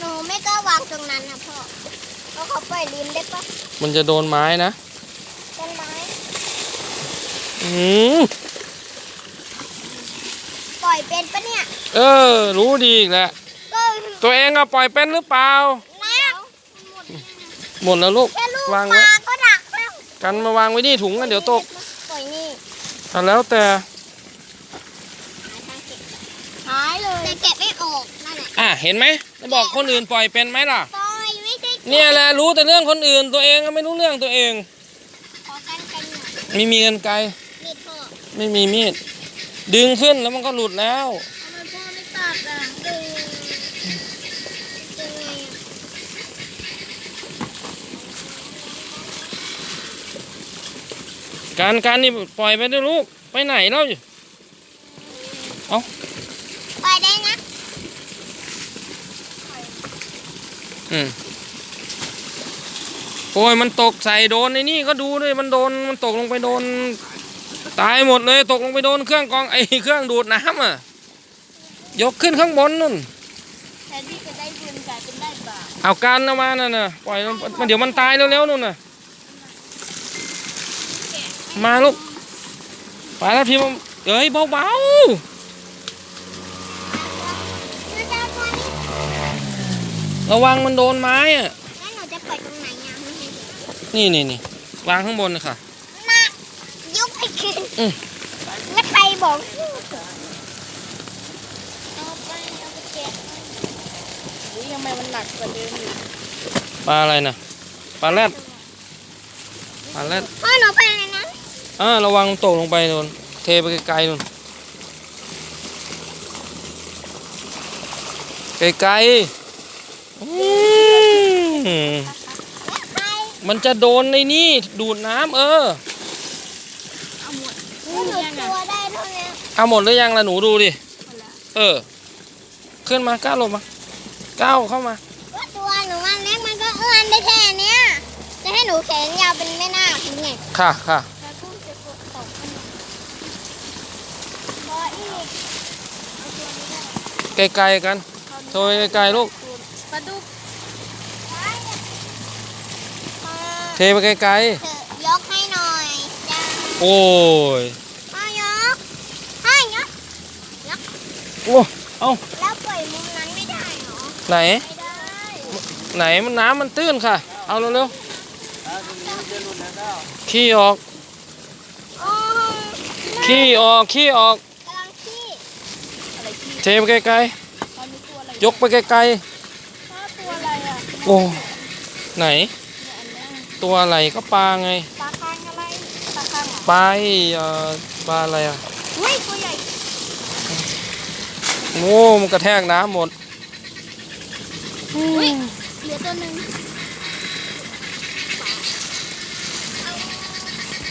หนูไม่กล้าวางตรงนั้นนะพ่อเพราะเขาปล่อยลิ้นได้ปะมันจะโดนไม้นะ ต้นไม้ อืมปล่อยเป็นปะเนี่ย เออ รู้ดีอีกแล้วก็ตัวเองอะปล่อยเป็นหรือเปล่าแล้วหมดแล้วลูกแค่ลูกวางปไว้ ลาก็ดักแล้วกันมาวางไว้นี่ถุงกันเดี๋ยวตกปล่อยนี่อะแล้วแต่ หายเลย แต่เก็บไม่ออก นั่นแหละ อะ เห็นไหมจะ บอกคนอื่นปล่อยเป็นไหมล่ะ ปล่อยไม่ใช่เนี่ยแหละรู้แต่เรื่องคนอื่นตัวเองก็ไม่รู้เรื่องตัวเอง ขอกันกันหน่อยไม่มีกันไกล มีดพ่อไม่มีมีด ดึงขึ้นแล้วมันก็หลุดแล้ว ทำไมพ่อไม่ตัดอะดึงดึงไงอะการการนี่ปล่อยไปด้วยลูกไปไหนแล้วปล่อยได้นะ อืม โอ้ยมันตกใส่โดนในนี่ก็ดูด้วยมันโดนมันตกลงไปโดน ตายหมดเลย ตกลงไปโดนเครื่องกรองไอเครื่องดูดน้ำอะยกขึ้นข้างบนนู่นแทนที่จะได้บุญกลายเป็นได้บาปเอาการเอามาน่ะน่ะปล่อยมันมันเดี๋ยวมันตายเร็วๆนู่นน่ะมาลูกไปแล้วพี่มันเอ้ยเบาแล้วจะเอาตัวนี้ ๆ ระวังมันโดนไม้อะ แล้วหนูจะปล่อยตรงไหนอะไม่เห็นนี่นี่นี่วางข้างบนนะค่ะ มายุบไปคืนอืม แล้วใครบอกเอาไปเอาไปแกะอุ๊ยทำไมมันหนักกว่าเดิมอีกปลาอะไรนะปลาแรดปลาแรดพ่อหนูไปเลยนะอ่าระวังตกลงไปโดนเทไปไกลๆนู่นไกลๆอื มแล้วใครมันจะโดนในนี่ดูดน้ำเออเอาหมดแล้วหนูตัวได้เท่านี้เอาหมดหรือยังล่ะหนูดูดิ เออ ขึ้นมาก้าวลงมาก้าวเข้ามาว่าตัวหนูมันเล็กมันก็เอื้อนได้แค่เนี้ยจะให้หนูแขนยาวเป็นแม่นาคหรือไงค่ะค่ะแล้วกุ้งจะกดตกมันพออีกเอาตัวนี้ได้ไกลๆกันโชยไกลๆลูก ปลาดุก เทไปไกลเถอยกให้หน่อยจ้าๆ โอ้ย พ่อยกให้ยก โอ้เอาแล้วปล่อยมุมนั้นไม่ได้เหรอ ไหน ไม่ได้ไหนมันน้ำมันตื้นค่ะ เอาเร็วๆขี้ออก โอ้ขี้ออก ขี้ออก กำลังขี้อะไรที่เทไปไกลตอนนี้ตัวอะไรๆ ยกไปไกลพ่อตัวอะไรอะๆ โอ้ ไหน ตัวอะไรก็ปลาไง ปลาคางอะไร ปลาคางเหรอปลาไอ้เอ่อปลาอะไรอะอุ้ยตัวใหญ่โง่มันกระแทกน้ำหมดอุ้ยเหลือตัวหนึ่ง